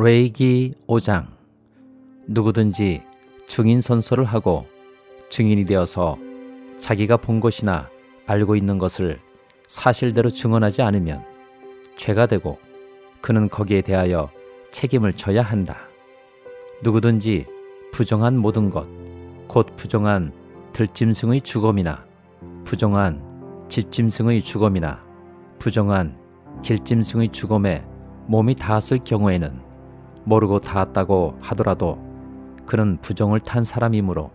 레이기 5장 누구든지 증인 선서를 하고 증인이 되어서 자기가 본 것이나 알고 있는 것을 사실대로 증언하지 않으면 죄가 되고 그는 거기에 대하여 책임을 져야 한다. 누구든지 부정한 모든 것, 곧 부정한 들짐승의 주검이나 부정한 집짐승의 주검이나 부정한 길짐승의 주검에 몸이 닿았을 경우에는 모르고 닿았다고 하더라도 그는 부정을 탄 사람이므로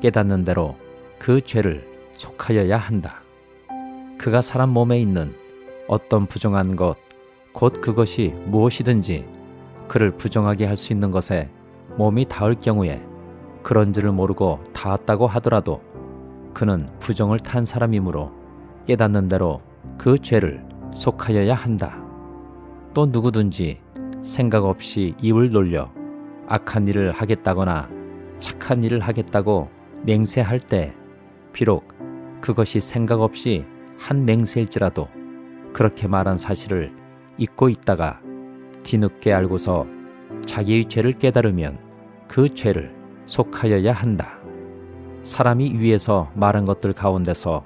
깨닫는 대로 그 죄를 속하여야 한다. 그가 사람 몸에 있는 어떤 부정한 것, 곧 그것이 무엇이든지 그를 부정하게 할 수 있는 것에 몸이 닿을 경우에 그런 줄을 모르고 닿았다고 하더라도 그는 부정을 탄 사람이므로 깨닫는 대로 그 죄를 속하여야 한다. 또 누구든지 생각 없이 입을 놀려 악한 일을 하겠다거나 착한 일을 하겠다고 맹세할 때 비록 그것이 생각 없이 한 맹세일지라도 그렇게 말한 사실을 잊고 있다가 뒤늦게 알고서 자기의 죄를 깨달으면 그 죄를 속하여야 한다. 사람이 위에서 말한 것들 가운데서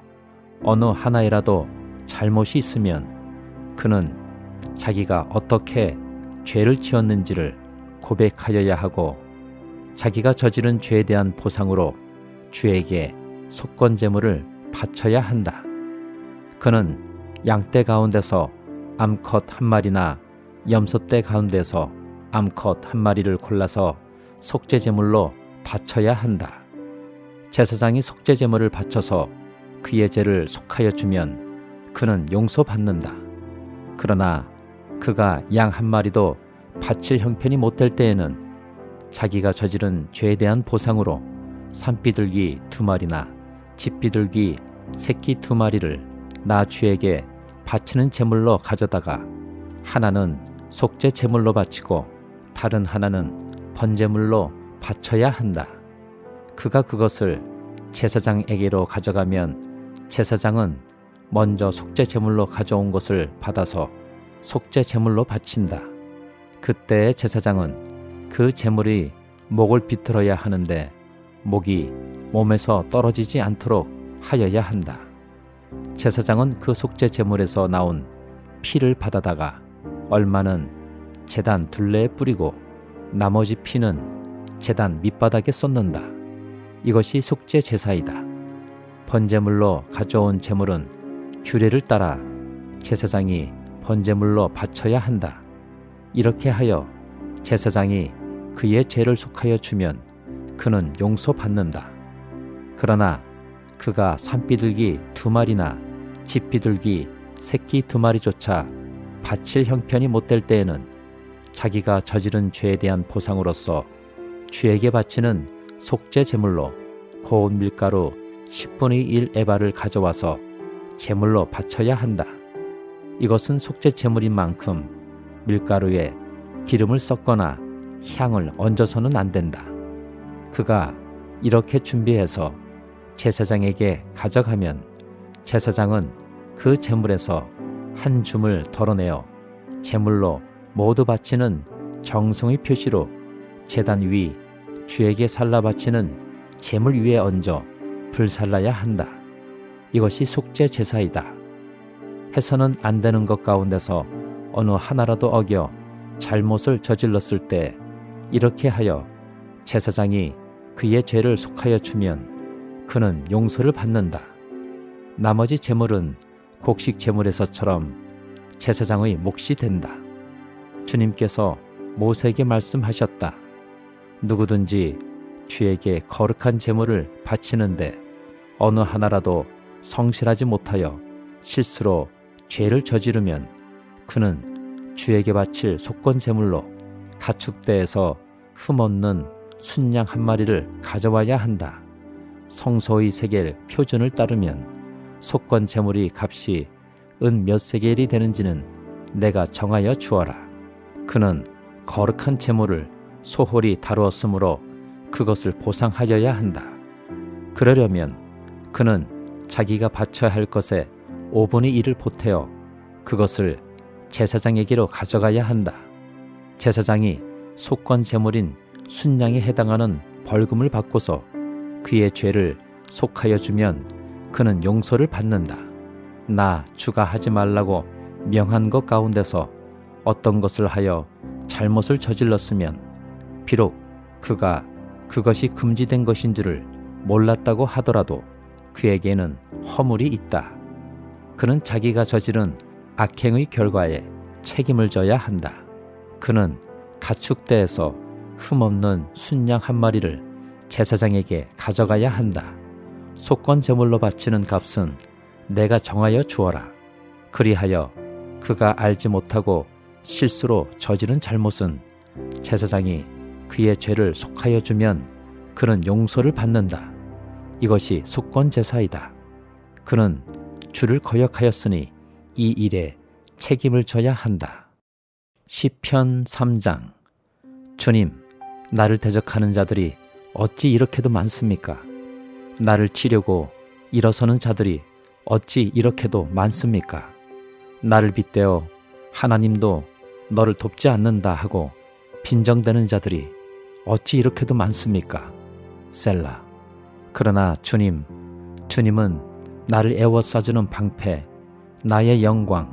어느 하나이라도 잘못이 있으면 그는 자기가 어떻게 죄를 지었는지를 고백하여야 하고 자기가 저지른 죄에 대한 보상으로 주에게 속건 제물을 바쳐야 한다. 그는 양떼 가운데서 암컷 한 마리나 염소떼 가운데서 암컷 한 마리를 골라서 속죄 제물로 바쳐야 한다. 제사장이 속죄 제물을 바쳐서 그의 죄를 속하여 주면 그는 용서받는다. 그러나 그가 양 한 마리도 바칠 형편이 못 될 때에는 자기가 저지른 죄에 대한 보상으로 산비둘기 두 마리나 집비둘기 새끼 두 마리를 나 주에게 바치는 제물로 가져다가 하나는 속죄 제물로 바치고 다른 하나는 번제물로 바쳐야 한다. 그가 그것을 제사장에게로 가져가면 제사장은 먼저 속죄 제물로 가져온 것을 받아서 속죄 제물로 바친다. 그때 제사장은 그 제물이 목을 비틀어야 하는데 목이 몸에서 떨어지지 않도록 하여야 한다. 제사장은 그 속죄 제물에서 나온 피를 받아다가 얼마는 제단 둘레에 뿌리고 나머지 피는 제단 밑바닥에 쏟는다. 이것이 속죄 제사이다. 번제물로 가져온 제물은 규례를 따라 제사장이 번제물로 바쳐야 한다. 이렇게 하여 제사장이 그의 죄를 속하여 주면 그는 용서받는다. 그러나 그가 산비둘기 두 마리나 집비둘기 새끼 두 마리조차 바칠 형편이 못 될 때에는 자기가 저지른 죄에 대한 보상으로서 주에게 바치는 속죄 제물로 고운 밀가루 10분의 1 에바를 가져와서 제물로 바쳐야 한다. 이것은 속죄 제물인 만큼 밀가루에 기름을 섞거나 향을 얹어서는 안 된다. 그가 이렇게 준비해서 제사장에게 가져가면 제사장은 그 제물에서 한 줌을 덜어내어 제물로 모두 바치는 정성의 표시로 제단 위 주에게 살라 바치는 제물 위에 얹어 불살라야 한다. 이것이 속죄 제사이다. 해서는 안 되는 것 가운데서 어느 하나라도 어겨 잘못을 저질렀을 때 이렇게 하여 제사장이 그의 죄를 속하여 주면 그는 용서를 받는다. 나머지 제물은 곡식 제물에서처럼 제사장의 몫이 된다. 주님께서 모세에게 말씀하셨다. 누구든지 주에게 거룩한 제물을 바치는데 어느 하나라도 성실하지 못하여 실수로 죄를 저지르면 그는 주에게 바칠 속건 제물로 가축대에서 흠없는 순양 한 마리를 가져와야 한다. 성소의 세겔 표준을 따르면 속건 제물이 값이 은 몇 세겔이 되는지는 내가 정하여 주어라. 그는 거룩한 제물을 소홀히 다루었으므로 그것을 보상하여야 한다. 그러려면 그는 자기가 바쳐야 할 것에 5분의 1을 보태어 그것을 제사장에게로 가져가야 한다. 제사장이 속건 제물인 순양에 해당하는 벌금을 받고서 그의 죄를 속하여 주면 그는 용서를 받는다. 나 주가 하지 말라고 명한 것 가운데서 어떤 것을 하여 잘못을 저질렀으면 비록 그가 그것이 금지된 것인 줄을 몰랐다고 하더라도 그에게는 허물이 있다. 그는 자기가 저지른 악행의 결과에 책임을 져야 한다. 그는 가축대에서 흠없는 순양 한 마리를 제사장에게 가져가야 한다. 속건 제물로 바치는 값은 내가 정하여 주어라. 그리하여 그가 알지 못하고 실수로 저지른 잘못은 제사장이 그의 죄를 속하여 주면 그는 용서를 받는다. 이것이 속건 제사이다. 그는 주를 거역하였으니 이 일에 책임을 져야 한다. 시편 3장 주님, 나를 대적하는 자들이 어찌 이렇게도 많습니까? 나를 치려고 일어서는 자들이 어찌 이렇게도 많습니까? 나를 빗대어 하나님도 너를 돕지 않는다 하고 빈정대는 자들이 어찌 이렇게도 많습니까? 셀라. 그러나 주님, 주님은 나를 애워싸주는 방패, 나의 영광,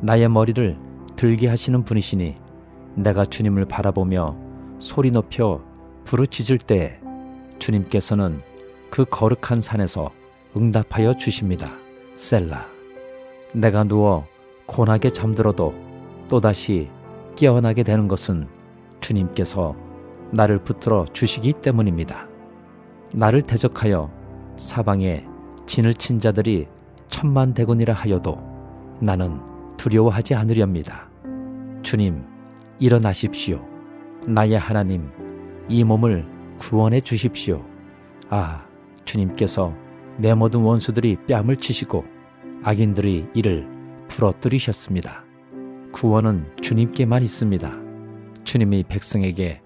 나의 머리를 들게 하시는 분이시니 내가 주님을 바라보며 소리 높여 부르짖을 때에 주님께서는 그 거룩한 산에서 응답하여 주십니다. 셀라. 내가 누워 고나게 잠들어도 또다시 깨어나게 되는 것은 주님께서 나를 붙들어 주시기 때문입니다. 나를 대적하여 사방에 진을 친 자들이 천만 대군이라 하여도 나는 두려워하지 않으렵니다. 주님, 일어나십시오. 나의 하나님, 이 몸을 구원해 주십시오. 아, 주님께서 내 모든 원수들이 뺨을 치시고 악인들이 이를 부러뜨리셨습니다. 구원은 주님께만 있습니다. 주님이 백성에게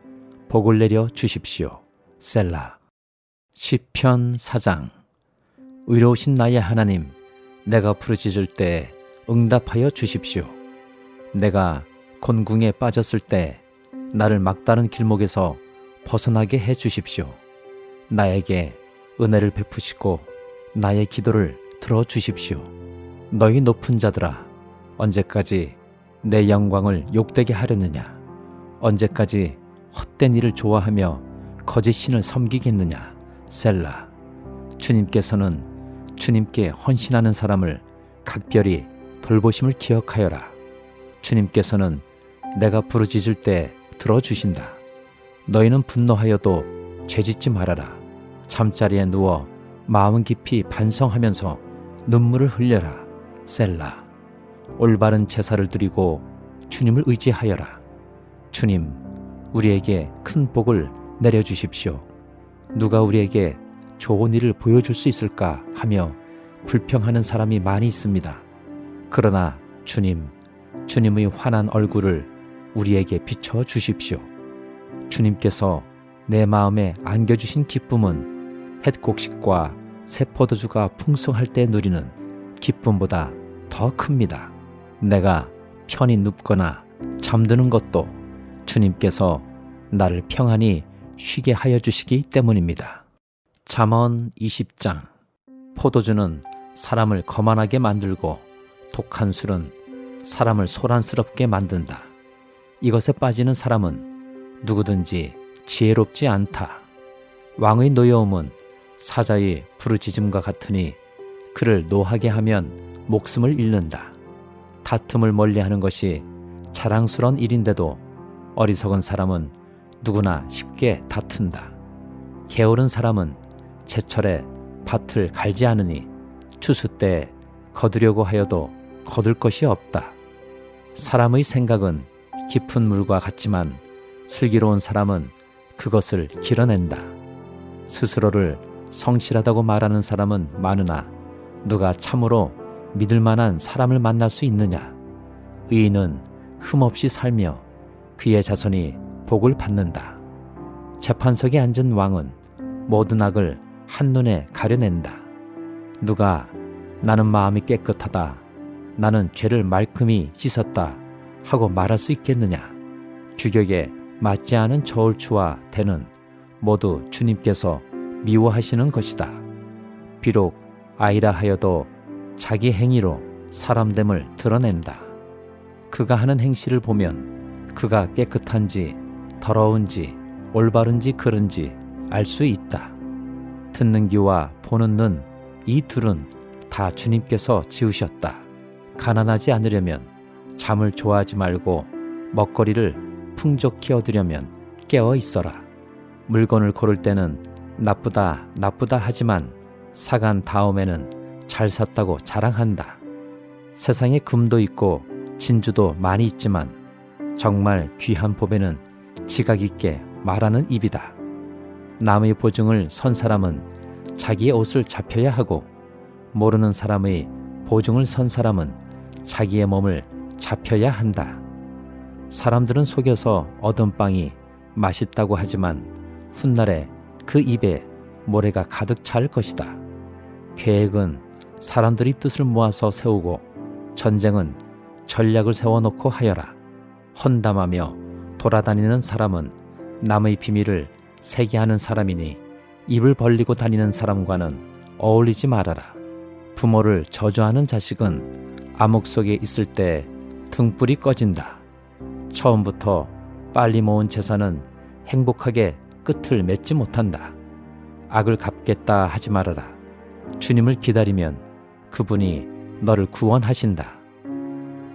복을 내려 주십시오. 셀라. 시편 사장 의로우신 나의 하나님, 내가 부르짖을 때 응답하여 주십시오. 내가 곤궁에 빠졌을 때 나를 막다른 길목에서 벗어나게 해 주십시오. 나에게 은혜를 베푸시고 나의 기도를 들어 주십시오. 너희 높은 자들아, 언제까지 내 영광을 욕되게 하려느냐? 언제까지 헛된 일을 좋아하며 거짓 신을 섬기겠느냐? 셀라. 주님께서는 주님께 헌신하는 사람을 각별히 돌보심을 기억하여라. 주님께서는 내가 부르짖을 때 들어주신다. 너희는 분노하여도 죄짓지 말아라. 잠자리에 누워 마음 깊이 반성하면서 눈물을 흘려라. 셀라. 올바른 제사를 드리고 주님을 의지하여라. 주님, 우리에게 큰 복을 내려주십시오. 누가 우리에게 좋은 일을 보여줄 수 있을까 하며 불평하는 사람이 많이 있습니다. 그러나 주님, 주님의 환한 얼굴을 우리에게 비춰 주십시오. 주님께서 내 마음에 안겨주신 기쁨은 햇곡식과 새포도주가 풍성할 때 누리는 기쁨보다 더 큽니다. 내가 편히 눕거나 잠드는 것도 주님께서 나를 평안히 쉬게 하여 주시기 때문입니다. 잠언 20장 포도주는 사람을 거만하게 만들고 독한 술은 사람을 소란스럽게 만든다. 이것에 빠지는 사람은 누구든지 지혜롭지 않다. 왕의 노여움은 사자의 부르짖음과 같으니 그를 노하게 하면 목숨을 잃는다. 다툼을 멀리하는 것이 자랑스러운 일인데도 어리석은 사람은 누구나 쉽게 다툰다. 게으른 사람은 제철에 밭을 갈지 않으니 추수 때 거두려고 하여도 거둘 것이 없다. 사람의 생각은 깊은 물과 같지만 슬기로운 사람은 그것을 길어낸다. 스스로를 성실하다고 말하는 사람은 많으나 누가 참으로 믿을 만한 사람을 만날 수 있느냐? 의인은 흠없이 살며 그의 자손이 복을 받는다. 재판석에 앉은 왕은 모든 악을 한눈에 가려낸다. 누가 나는 마음이 깨끗하다. 나는 죄를 말끔히 씻었다. 하고 말할 수 있겠느냐? 규격에 맞지 않은 저울추와 대는 모두 주님께서 미워하시는 것이다. 비록 아이라 하여도 자기 행위로 사람됨을 드러낸다. 그가 하는 행실을 보면 그가 깨끗한지 더러운지 올바른지 그른지 알 수 있다. 듣는 귀와 보는 눈, 이 둘은 다 주님께서 지으셨다. 가난하지 않으려면 잠을 좋아하지 말고 먹거리를 풍족히 얻으려면 깨어 있어라. 물건을 고를 때는 나쁘다, 나쁘다 하지만 사간 다음에는 잘 샀다고 자랑한다. 세상에 금도 있고 진주도 많이 있지만 정말 귀한 법에는 지각 있게 말하는 입이다. 남의 보증을 선 사람은 자기의 옷을 잡혀야 하고 모르는 사람의 보증을 선 사람은 자기의 몸을 잡혀야 한다. 사람들은 속여서 얻은 빵이 맛있다고 하지만 훗날에 그 입에 모래가 가득 찰 것이다. 계획은 사람들이 뜻을 모아서 세우고 전쟁은 전략을 세워놓고 하여라. 헌담하며 돌아다니는 사람은 남의 비밀을 세계하는 사람이니 입을 벌리고 다니는 사람과는 어울리지 말아라. 부모를 저주하는 자식은 암흑 속에 있을 때 등불이 꺼진다. 처음부터 빨리 모은 재산은 행복하게 끝을 맺지 못한다. 악을 갚겠다 하지 말아라. 주님을 기다리면 그분이 너를 구원하신다.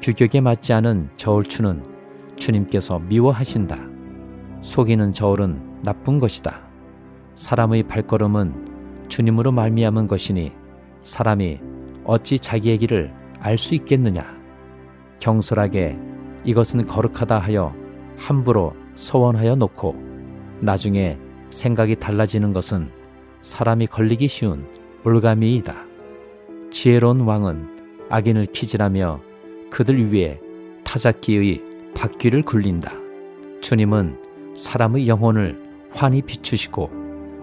규격에 맞지 않은 저울추는 주님께서 미워하신다. 속이는 저울은 나쁜 것이다. 사람의 발걸음은 주님으로 말미암은 것이니 사람이 어찌 자기의 길을 알 수 있겠느냐. 경솔하게 이것은 거룩하다 하여 함부로 소원하여 놓고 나중에 생각이 달라지는 것은 사람이 걸리기 쉬운 올가미이다. 지혜로운 왕은 악인을 키질하며 그들 위에 타작기의 바퀴를 굴린다. 주님은 사람의 영혼을 환히 비추시고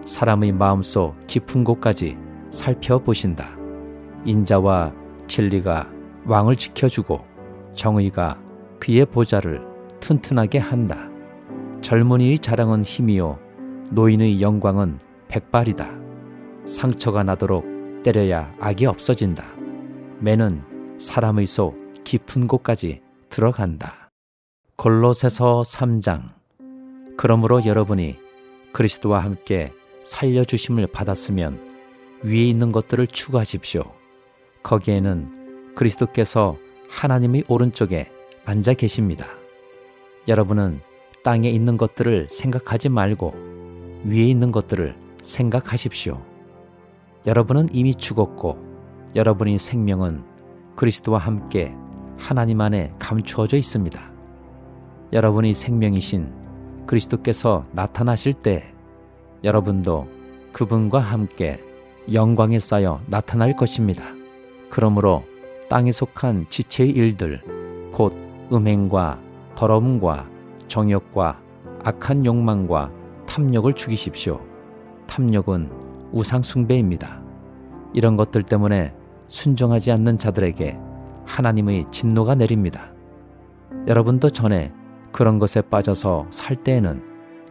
사람의 마음속 깊은 곳까지 살펴보신다. 인자와 진리가 왕을 지켜주고 정의가 그의 보좌를 튼튼하게 한다. 젊은이의 자랑은 힘이요 노인의 영광은 백발이다. 상처가 나도록 때려야 악이 없어진다. 매는 사람의 속 깊은 곳까지 들어간다. 골로새서 3장 그러므로 여러분이 그리스도와 함께 살려주심을 받았으면 위에 있는 것들을 추구하십시오. 거기에는 그리스도께서 하나님의 오른쪽에 앉아 계십니다. 여러분은 땅에 있는 것들을 생각하지 말고 위에 있는 것들을 생각하십시오. 여러분은 이미 죽었고 여러분의 생명은 그리스도와 함께 하나님 안에 감추어져 있습니다. 여러분의 생명이신 그리스도께서 나타나실 때 여러분도 그분과 함께 영광에 쌓여 나타날 것입니다. 그러므로 땅에 속한 지체의 일들, 곧 음행과 더러움과 정욕과 악한 욕망과 탐욕을 죽이십시오. 탐욕은 우상숭배입니다. 이런 것들 때문에 순종하지 않는 자들에게 하나님의 진노가 내립니다. 여러분도 전에 그런 것에 빠져서 살 때에는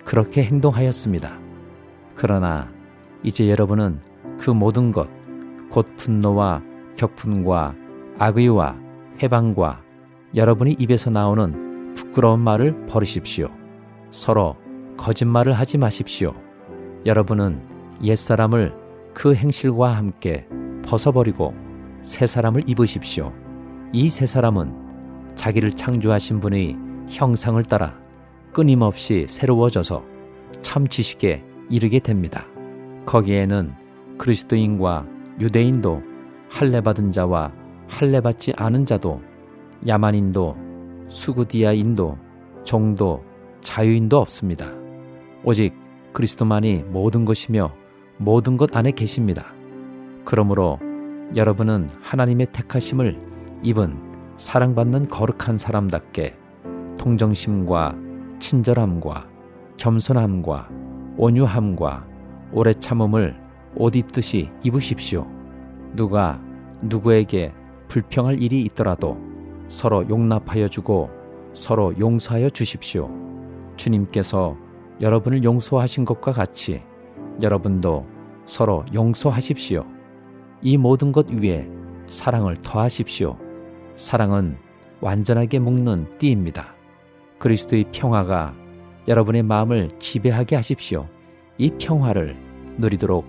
그렇게 행동하였습니다. 그러나 이제 여러분은 그 모든 것, 곧 분노와 격분과 악의와 해방과 여러분이 입에서 나오는 부끄러운 말을 버리십시오. 서로 거짓말을 하지 마십시오. 여러분은 옛사람을 그 행실과 함께 벗어버리고 새 사람을 입으십시오. 이 새 사람은 자기를 창조하신 분의 형상을 따라 끊임없이 새로워져서 참 지식에 이르게 됩니다. 거기에는 그리스도인과 유대인도 할례받은 자와 할례받지 않은 자도 야만인도 수구디아인도 종도 자유인도 없습니다. 오직 그리스도만이 모든 것이며 모든 것 안에 계십니다. 그러므로 여러분은 하나님의 택하심을 입은 사랑받는 거룩한 사람답게 통정심과 친절함과 겸손함과 온유함과 오래 참음을 옷 입듯이 입으십시오. 누가 누구에게 불평할 일이 있더라도 서로 용납하여 주고 서로 용서하여 주십시오. 주님께서 여러분을 용서하신 것과 같이 여러분도 서로 용서하십시오. 이 모든 것 위에 사랑을 더하십시오. 사랑은 완전하게 묶는 띠입니다. 그리스도의 평화가 여러분의 마음을 지배하게 하십시오. 이 평화를 누리도록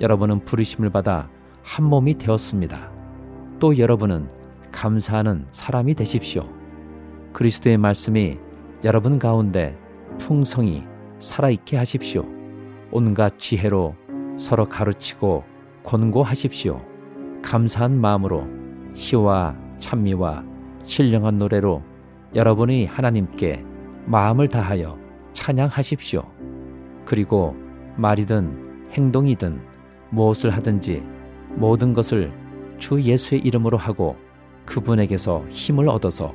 여러분은 부르심을 받아 한 몸이 되었습니다. 또 여러분은 감사하는 사람이 되십시오. 그리스도의 말씀이 여러분 가운데 풍성히 살아있게 하십시오. 온갖 지혜로 서로 가르치고 권고하십시오. 감사한 마음으로 시와 찬미와 신령한 노래로 여러분이 하나님께 마음을 다하여 찬양하십시오. 그리고 말이든 행동이든 무엇을 하든지 모든 것을 주 예수의 이름으로 하고 그분에게서 힘을 얻어서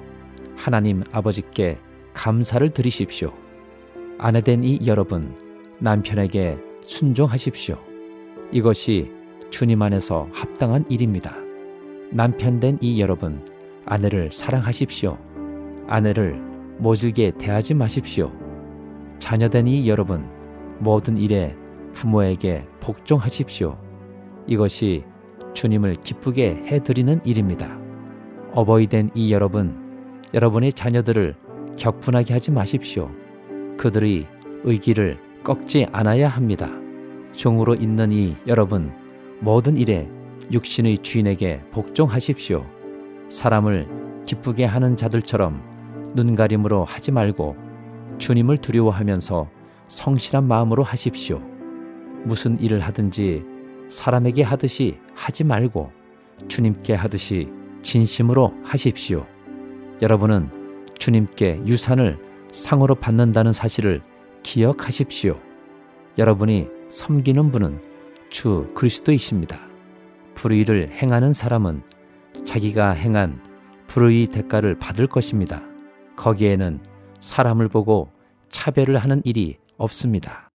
하나님 아버지께 감사를 드리십시오. 아내된 이 여러분, 남편에게 순종하십시오. 이것이 주님 안에서 합당한 일입니다. 남편된 이 여러분, 아내를 사랑하십시오. 아내를 모질게 대하지 마십시오. 자녀된 이 여러분, 모든 일에 부모에게 복종하십시오. 이것이 주님을 기쁘게 해드리는 일입니다. 어버이 된 이 여러분, 여러분의 자녀들을 격분하게 하지 마십시오. 그들의 의기를 꺾지 않아야 합니다. 종으로 있는 이 여러분, 모든 일에 육신의 주인에게 복종하십시오. 사람을 기쁘게 하는 자들처럼 눈가림으로 하지 말고 주님을 두려워하면서 성실한 마음으로 하십시오. 무슨 일을 하든지 사람에게 하듯이 하지 말고 주님께 하듯이 진심으로 하십시오. 여러분은 주님께 유산을 상으로 받는다는 사실을 기억하십시오. 여러분이 섬기는 분은 주 그리스도이십니다. 불의를 행하는 사람은 자기가 행한 불의의 대가를 받을 것입니다. 거기에는 사람을 보고 차별을 하는 일이 없습니다.